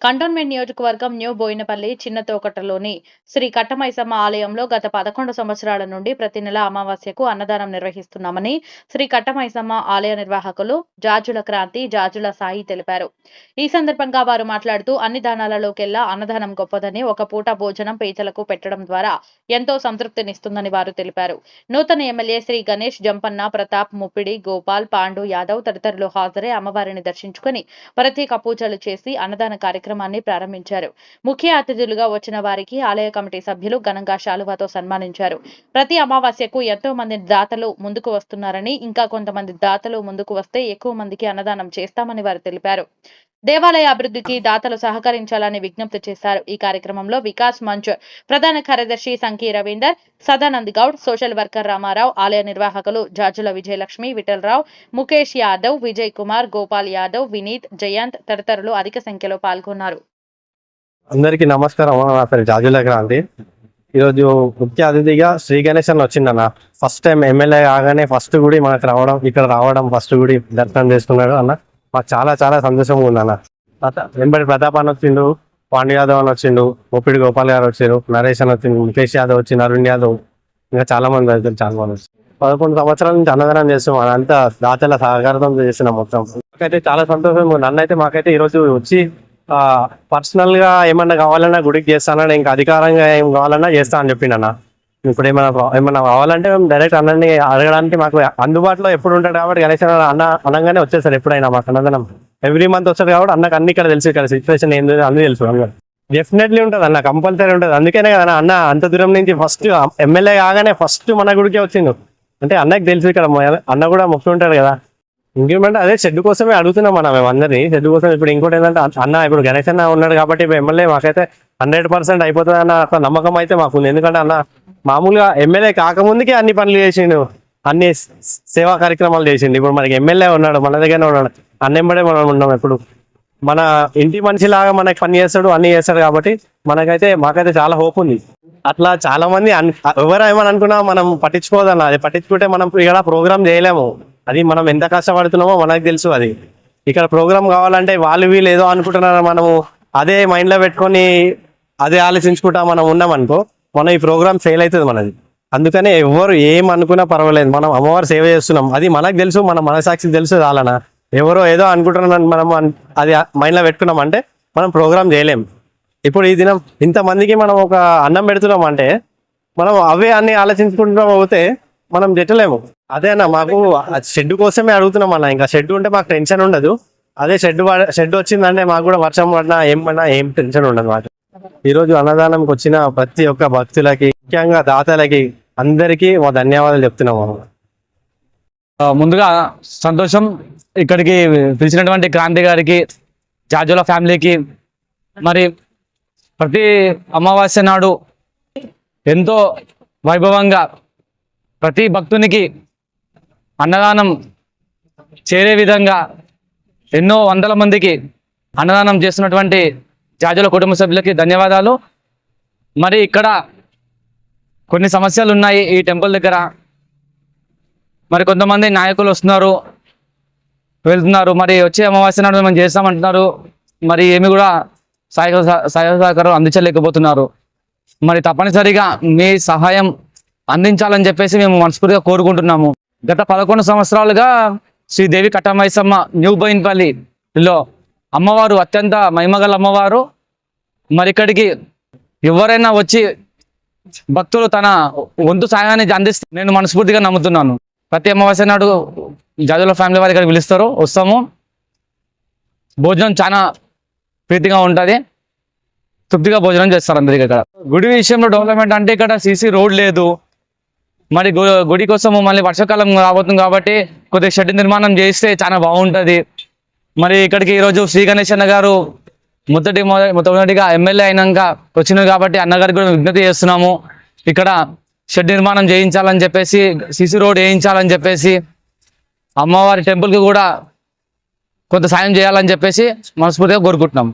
Cantonment నియోజకవర్గం new Boinapalli చిన్న తోకటలోని శ్రీ కట్టమైసమ్మ ఆలయంలో గత పదకొండు సంవత్సరాల నుండి ప్రతి నెల అమావాస్యకు అన్నదానం నిర్వహిస్తున్నామని శ్రీ కట్టమైసమ్మ ఆలయ నిర్వాహకులు జాజుల క్రాంతి జాజుల సాయి తెలిపారు. ఈ సందర్భంగా వారు మాట్లాడుతూ అన్ని దానాలలోకెల్లా అన్నదానం గొప్పదని ఒక పూట భోజనం పేదలకు పెట్టడం ద్వారా ఎంతో సంతృప్తినిస్తుందని వారు తెలిపారు. నూతన ఎమ్మెల్యే శ్రీ గణేష్ జంపన్న ప్రతాప్ ముప్పిడి గోపాల్ పాండు యాదవ్ తదితరులు హాజరై అమ్మవారిని దర్శించుకుని ప్రత్యేక పూజలు చేసి అన్నదాన కార్యక్రమం కార్యక్రమాన్ని ప్రారంభించారు. ముఖ్య అతిథులుగా వచ్చిన వారికి ఆలయ కమిటీ సభ్యులు ఘనంగా శాలువాతో సన్మానించారు. ప్రతి అమావాస్యకు ఎంతో మంది దాతలు ముందుకు వస్తున్నారని ఇంకా కొంతమంది దాతలు ముందుకు వస్తే ఎక్కువ మందికి అన్నదానం చేస్తామని వారు తెలిపారు. దేవాలయ అభివృద్ధికి దాతలు సహకరించాలని విజ్ఞప్తి చేశారు. ఈ కార్యక్రమంలో వికాస్ మంచ్ ప్రధాన కార్యదర్శి సంకీ రవీందర్ సదానంద్ గౌడ్ సోషల్ వర్కర్ రామారావు ఆలయ నిర్వాహకులు జాజుల విజయలక్ష్మి విఠలరావు ముఖేష్ యాదవ్ విజయ్ కుమార్ గోపాల్ యాదవ్ వినీత్ జయంత్ తదితరులు అధిక సంఖ్యలో పాల్గొన్నారు. అందరికీ నమస్కారం. నా పేరు జాజుల క్రాంతి. ఈరోజు ముఖ్య అతిథిగా శ్రీ గణేశన్ వచ్చింది వచ్చిందన్న. ఫస్ట్ టైం ఎమ్మెల్యే కాగానే ఫస్ట్ గుడి మనకు రావడం ఇక్కడ రావడం ఫస్ట్ గుడి దర్శనం చేసుకున్నాడు అన్న. మాకు చాలా చాలా సంతోషంగా ఉందన్న అన్న. వెంబడి ప్రతాప్ అని వచ్చిండు పాండు యాదవ్ అని వచ్చిండు ముప్పిడి గోపాల్ గారు వచ్చారు నరేష్ అని వచ్చిండు ముఖేష్ యాదవ్ వచ్చింది అరుణ్ యాదవ్ ఇంకా చాలా మంది రైతులు చాలా మంది వచ్చారు. పదకొండు సంవత్సరాల నుంచి అన్నదానం చేస్తున్నాం అదంతా దాతల సహకారం చేస్తున్నాం మొత్తం. మాకైతే చాలా సంతోషంగా ఉంది. అయితే మాకైతే ఈరోజు వచ్చి పర్సనల్గా ఏమన్నా కావాలన్నా గుడికి చేస్తానని ఇంకా అధికారంగా ఏం కావాలన్నా చేస్తా అని చెప్పిండు అన్న. ఇప్పుడు ఏమైనా ఏమైనా ఏమన్నా కావాలంటే మేము డైరెక్ట్ అన్నని అడగడానికి మాకు అందుబాటులో ఎప్పుడు ఉంటాడు కాబట్టి గణేష్ అన్న అన్న అనగానే వచ్చేసారు ఎప్పుడైనా మాకు అన్నదనం. ఎవ్రీ మంత్ వస్తాడు కాబట్టి అన్నకు అన్ని ఇక్కడ తెలుసు ఇక్కడ సిచ్యువేషన్ ఏంది అన్ని తెలుసు డెఫినెట్లీ ఉంటుంది అన్న కంపల్సరీ ఉంటుంది. అందుకనే కదా అన్న అంత దూరం నుంచి ఫస్ట్ ఎమ్మెల్యే కాగానే ఫస్ట్ మన గుడికే వచ్చిండు. అంటే అన్నకి తెలుసు ఇక్కడ అన్న కూడా మొక్కి ఉంటాడు కదా. ఇంకేమంటే అదే షెడ్ కోసమే అడుగుతున్నాం మనం మేము అందరినీ. షెడ్ కోసం ఇప్పుడు ఇంకోటి ఏంటంటే అన్న- ఇప్పుడు గణేష్ అన్న ఉన్నాడు కాబట్టి ఇప్పుడు ఎమ్మెల్యే మాకైతే హండ్రెడ్ పర్సెంట్ అయిపోతుంది అన్న నమ్మకం అయితే మాకుంది. ఎందుకంటే అన్న మామూలుగా ఎమ్మెల్యే కాకముందుకే అన్ని పనులు చేసిండు. అన్ని సేవా కార్యక్రమాలు చేసిండు. ఇప్పుడు మనకి ఎమ్మెల్యే ఉన్నాడు మన దగ్గరనే ఉన్నాడు. అన్నెంబడే మనం ఉన్నాం ఎప్పుడు. మన ఇంటి మనిషిలాగా మనకి పని చేస్తాడు అన్ని చేస్తాడు కాబట్టి మనకైతే మాకైతే చాలా హోప్ ఉంది. అట్లా చాలా మంది అన్- ఎవరు ఏమని అనుకున్నా మనం పట్టించుకోదన్న. అది పట్టించుకుంటే మనం ఇక్కడ ప్రోగ్రామ్ చేయలేము. అది మనం ఎంత కష్టపడుతున్నామో మనకు తెలుసు అది. ఇక్కడ ప్రోగ్రామ్ కావాలంటే వాళ్ళు వీళ్ళు ఏదో అనుకుంటున్నారు మనము. అదే మైండ్లో పెట్టుకొని అదే ఆలోచించుకుంటా మనం ఉన్నామనుకో మనం ఈ ప్రోగ్రామ్ ఫెయిల్ అవుతుంది మనది. అందుకనే ఎవరు ఏం అనుకున్నా పర్వాలేదు. మనం అమ్మవారు సేవ చేస్తున్నాం. అది మనకు తెలుసు మన మనసాక్షికి తెలుసు చాలనా? ఎవరో ఏదో అనుకుంటున్నాం మనం అది మైండ్లో పెట్టుకున్నాం అంటే మనం ప్రోగ్రామ్ చేయలేం. ఇప్పుడు ఈ దినం ఇంతమందికి మనం ఒక అన్నం పెడుతున్నాం అంటే మనం అవే అన్ని ఆలోచించుకుంటున్నాం పోతే మనం జట్టలేము అదే అన్న మాకు షెడ్ కోసమే అడుగుతున్నాం అన్న. ఇంకా షెడ్ ఉంటే మాకు టెన్షన్ ఉండదు. అదే షెడ్ షెడ్ వచ్చిందంటే మాకు కూడా వర్షం పడినా ఏం పడినా ఏం టెన్షన్ ఉండదు మాకు. ఈ రోజు అన్నదానంకి వచ్చిన ప్రతి ఒక్క భక్తులకి ముఖ్యంగా దాతలకి అందరికీ మా ధన్యవాదాలు చెప్తున్నాము. ముందుగా సంతోషం ఇక్కడికి పిలిచినటువంటి క్రాంతి గారికి జాజుల ఫ్యామిలీకి మరి ప్రతి అమావాస్య నాడు ఎంతో వైభవంగా ప్రతి భక్తునికి అన్నదానం చేరే విధంగా ఎన్నో వందల మందికి అన్నదానం చేస్తున్నటువంటి జాజుల కుటుంబ సభ్యులకి ధన్యవాదాలు. మరి ఇక్కడ కొన్ని సమస్యలు ఉన్నాయి ఈ టెంపుల్ దగ్గర. మరి కొంతమంది నాయకులు వస్తున్నారు వెళ్తున్నారు. మరి వచ్చే అమావాస్య నాడు మేము చేస్తామంటున్నారు. మరి ఏమి కూడా సహాయ సహాయ సహకారం అందించలేకపోతున్నారు. మరి తప్పనిసరిగా మీ సహాయం అందించాలని చెప్పేసి మేము మనస్ఫూర్తిగా కోరుకుంటున్నాము. గత పదకొండు సంవత్సరాలుగా శ్రీదేవి కట్టమైసమ్మ న్యూ బోయిన్పల్లిలో అమ్మవారు అత్యంత మహిమగల అమ్మవారు. మరి ఇక్కడికి ఎవరైనా వచ్చి భక్తులు తన వంతు సాయాన్ని అందిస్తే నేను మనస్ఫూర్తిగా నమ్ముతున్నాను. ప్రతి అమావాస్య నాడు జాజుల ఫ్యామిలీ వారు ఇక్కడికి పిలుస్తారు. వస్తాము. భోజనం చాలా ప్రీతిగా ఉంటుంది. తృప్తిగా భోజనం చేస్తారు అందరికీ ఇక్కడ. గుడి విషయంలో డెవలప్మెంట్ అంటే ఇక్కడ సీసీ రోడ్ లేదు. మరి గు- గుడి కోసం మళ్ళీ వర్షాకాలం రాబోతుంది కాబట్టి కొద్దిగా షెడ్ నిర్మాణం చేస్తే చాలా బాగుంటుంది. మరి ఇక్కడికి ఈరోజు శ్రీ గణేష్ అన్న గారు మొదటి మొద- మొట్టమొదటిగా ఎమ్మెల్యే అయినాక వచ్చినారు కాబట్టి అన్నగారికి కూడా విజ్ఞప్తి చేస్తున్నాము. ఇక్కడ షెడ్ నిర్మాణం చేయించాలని చెప్పేసి సిసి రోడ్ వేయించాలని చెప్పేసి అమ్మవారి టెంపుల్కి కూడా కొంత సాయం చేయాలని చెప్పేసి మనస్ఫూర్తిగా కోరుకుంటున్నాం